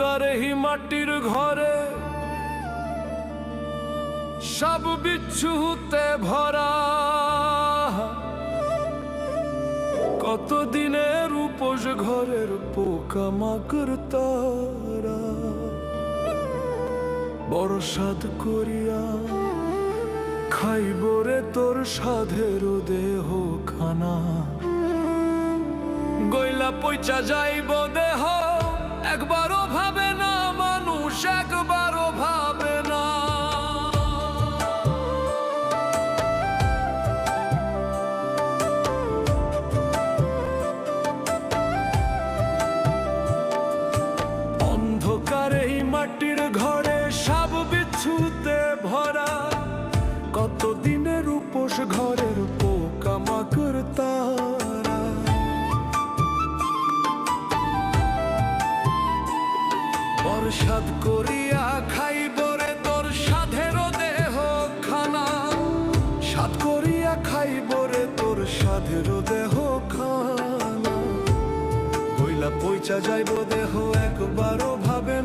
কারেহি মাটির ঘরে, সব বিচ্ছুতে ভরা। কত দিনের উপোস ঘরের পোকা মাকর তারা বরসাদ করিয়া খাইব রে তোর সাধের দেহ খানা গইলা পয়চা যাইব দেহ একবার বরসাদ করিয়া খাইব রে তোর সাধের দেহ খানা। সাদ করিয়া খাইব রে তোর সাধের দেহ খানা। বইলা পইচা যাইব দেহ একবারও ভাবে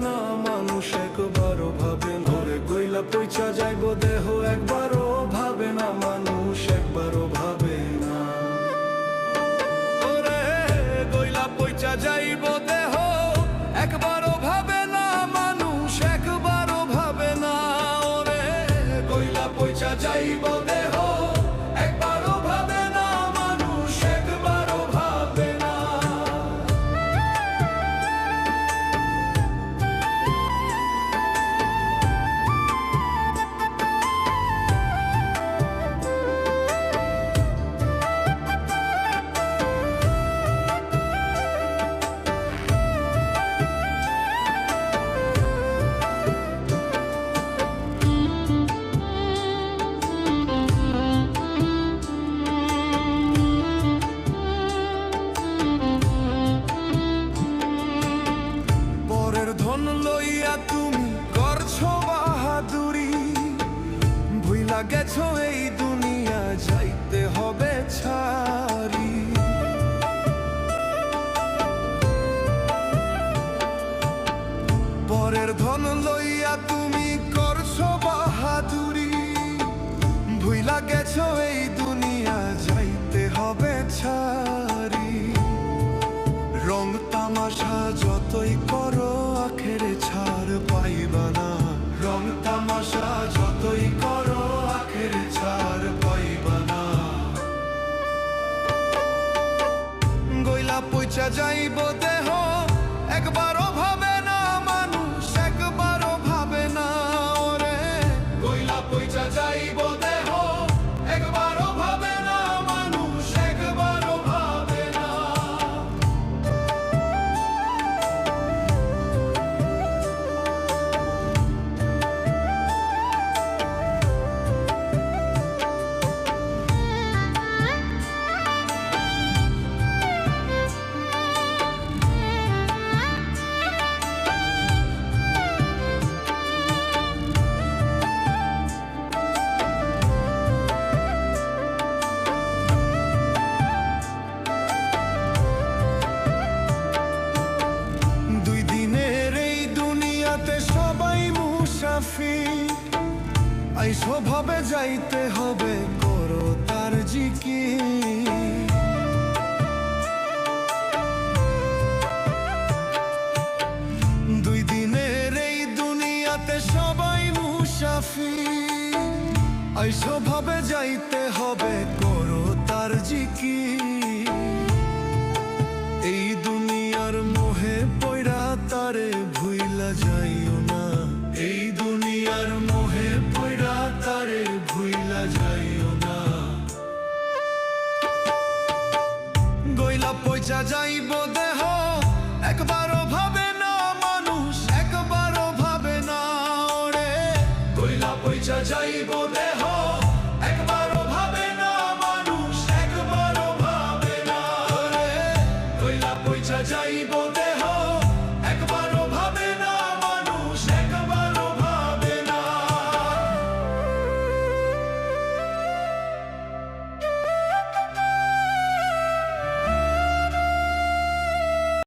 পইচা যাইব দেহ গেছো এই দুনিয়া যাইতে হবে ছাড়ি। পরের ধন লইয়া তুমি করছ বাহাদুরি। ভুইলা গেছো এই দুনিয়া যাইতে হবে ছাড়ি। রং তামাশা পয়সা যাইব দেহ একবারও স্বভাবে যাইতে হবে, করো তার জিকি দুই দিনের এই দুনিয়াতে সবাই মুসাফি আই যাইতে হবে, করো তার জিকি